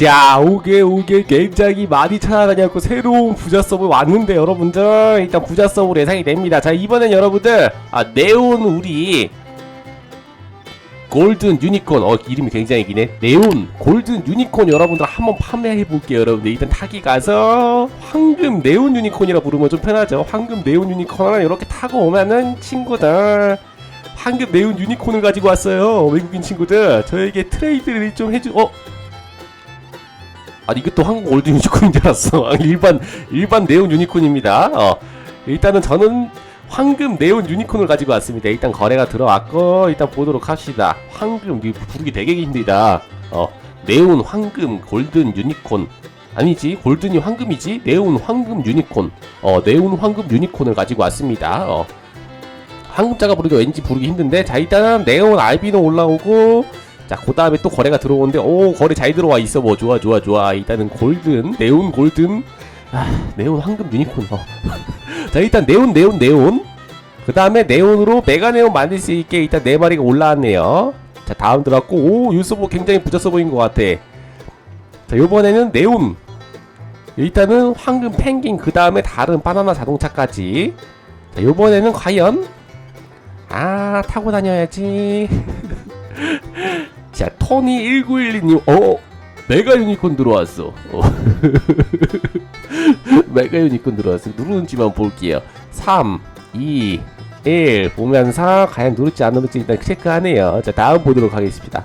자, 오게 오게 굉장히 많이 찾아다녔고 새로운 부자 서브 왔는데 여러분들 일단 부자 서브로 예상이 됩니다. 자, 이번엔 여러분들 아, 네온 우리 골든 유니콘 어 이름이 굉장히 기네. 네온 골든 유니콘 여러분들 한번 판매해 볼게요 여러분들. 일단 타기 가서 황금 네온 유니콘이라 부르면 좀 편하죠. 황금 네온 유니콘 하나 이렇게 타고 오면은 친구들 황금 네온 유니콘을 가지고 왔어요 외국인 친구들. 저에게 트레이드를 좀 해주 어 아니 이것도 한국 골든 유니콘인 줄 알았어 아, 일반 일반 네온 유니콘입니다 어 일단은 저는 황금 네온 유니콘을 가지고 왔습니다. 일단 거래가 들어왔고 일단 보도록 합시다. 황금 이거 부르기 되게 힘들다. 어 네온 황금 골든 유니콘 아니지 골든이 황금이지 네온 황금 유니콘 어 네온 황금 유니콘을 가지고 왔습니다. 어 황금자가 부르기 왠지 부르기 힘든데 자 일단은 네온 알비노 올라오고 자 그 다음에 또 거래가 들어오는데 오 거래 잘 들어와 있어. 뭐 좋아 좋아 좋아. 일단은 골든 네온 골든. 아 네온 황금 유니콘. 어. 자 일단 네온 네온 네온. 그 다음에 네온으로 메가 네온 만들 수 있게 일단 네 마리가 올라왔네요. 자 다음 들어갔고 오 유서보 굉장히 부자 서 보인 것 같아. 자 요번에는 네온. 일단은 황금 펭귄 그 다음에 다른 바나나 자동차까지. 자 요번에는 과연? 아 타고 다녀야지 자 토니 1912님 어 메가 유니콘 들어왔어. 어. 메가 유니콘 들어왔어. 누르는지만 볼게요. 3 2 1 보면서 과연 안 누를지 일단 체크하네요. 자 다음 보도록 하겠습니다.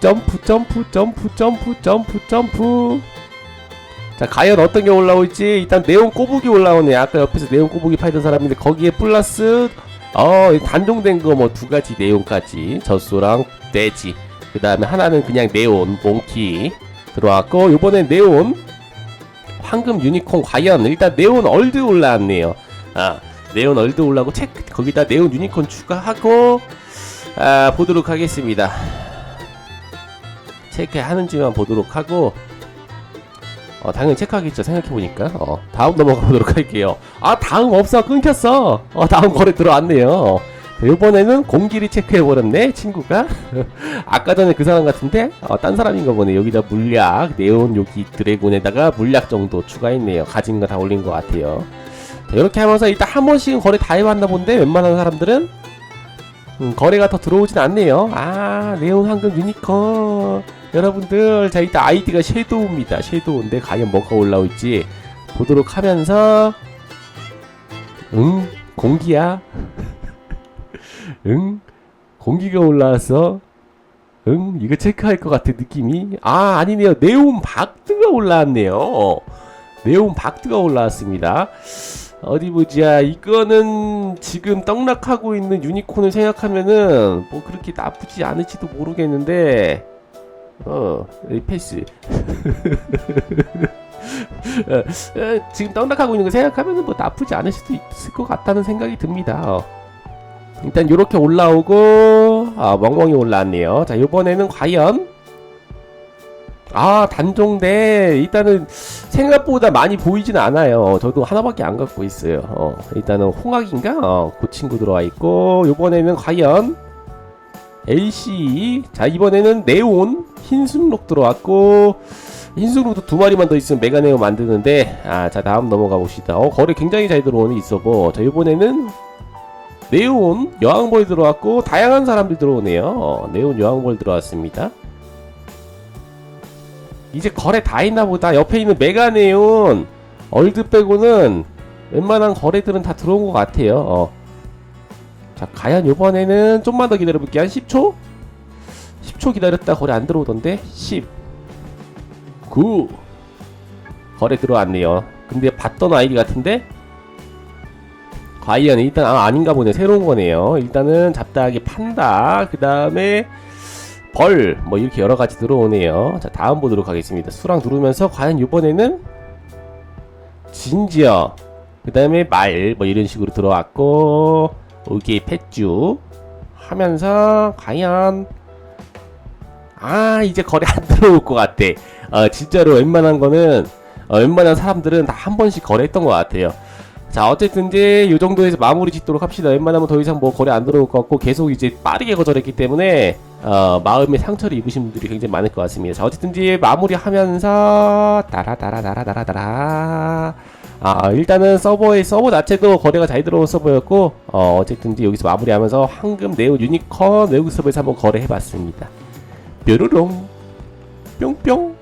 점프 점프 점프 점프 점프 점프. 자 과연 어떤 게 올라올지 일단 네온 꼬북이 올라오네. 아까 옆에서 네온 꼬북이 팔던 사람인데 거기에 플러스 어 단종된 거 뭐 두 가지 네온까지. 젖소랑 돼지. 그 다음에 하나는 그냥 네온 몽키 들어왔고 요번엔 네온 황금 유니콘 과연? 일단 네온 얼드 올라왔네요. 아 네온 얼드 올라오고 체크 거기다 네온 유니콘 추가하고 아 보도록 하겠습니다. 체크하는지만 보도록 하고 어 당연히 체크하겠죠 생각해보니까. 어 다음 넘어가 보도록 할게요. 아 다음 없어. 끊겼어. 어 다음 거래 들어왔네요 자, 이번에는 공기를 체크해버렸네 친구가. 아까 전에 그 사람 같은데 어, 딴 사람인가 보네 여기다 물약 네온 여기 드래곤에다가 물약 정도 추가했네요. 가진 거 다 올린 것 같아요. 자, 이렇게 하면서 일단 한 번씩은 거래 다 해봤나 본데 웬만한 사람들은? 음, 거래가 더 들어오진 않네요. 아 네온 황금 유니콘. 여러분들 자 일단 아이디가 섀도우입니다. 섀도우인데 과연 뭐가 올라올지? 보도록 하면서 응? 공기야 응? 공기가 올라왔어 응? 이거 체크할 것 같은 느낌이? 아 아니네요. 네온 박드가 올라왔네요. 네온 박드가 올라왔습니다. 어디 보자 이거는 지금 떡락하고 있는 유니콘을 생각하면은 뭐 그렇게 나쁘지 않을지도 모르겠는데. 어이 패스. 어, 어, 지금 떡락하고 있는 거 생각하면은 뭐 나쁘지 않을 수도 있을 것 같다는 생각이 듭니다. 어. 일단 이렇게 올라오고 아 멍멍이 올라왔네요. 자 이번에는 과연 아 단종대. 일단은 생각보다 많이 보이진 않아요. 저도 하나밖에 안 갖고 있어요. 어, 일단은 홍학인가? 어, 그 친구 들어와 있고 이번에는 과연 LC 자 이번에는 네온 흰순록 들어왔고 흰순록도 두 마리만 더 있으면 메가네오 만드는데 아 자 다음 넘어가 봅시다. 어 거래 굉장히 잘 들어오는 있어보. 자 이번에는 네온 여왕벌 들어왔고 다양한 사람들 들어오네요. 어, 네온 여왕벌 들어왔습니다. 이제 거래 다 했나 보다. 옆에 있는 메가네온 얼드 빼고는 웬만한 거래들은 다 들어온 것 같아요. 어. 자 과연 요번에는 좀만 더 기다려 볼게요. 한 10초? 10초 기다렸다 거래 안 들어오던데? 10 9 거래 들어왔네요. 근데 봤던 아이디 같은데 과연 일단 아, 아닌가 보네 새로운 거네요. 일단은 잡다하게 판다. 그 다음에 벌 뭐 이렇게 여러 가지 들어오네요. 자 다음 보도록 하겠습니다. 수랑 누르면서 과연 이번에는 진지어 그 다음에 말 뭐 이런 식으로 들어왔고 오게 펫주 하면서 과연 아 이제 거래 안 들어올 것 같아. 어 진짜로 웬만한 거는 어, 웬만한 사람들은 다 한 번씩 거래했던 것 같아요 자 어쨌든 이제 이 정도에서 마무리 짓도록 합시다. 웬만하면 더 이상 뭐 거래 안 들어올 것 같고 계속 이제 빠르게 거절했기 때문에 어, 마음에 상처를 입으신 분들이 굉장히 많을 것 같습니다. 자 어쨌든 이제 마무리하면서 따라따라따라따라따라. 아 일단은 서버의 서버 자체도 거래가 잘 들어온 서버였고 어, 어쨌든 이제 여기서 마무리하면서 황금 네오 유니콘 외국 서버에서 한번 거래해봤습니다. 뾰로롱. 뿅뿅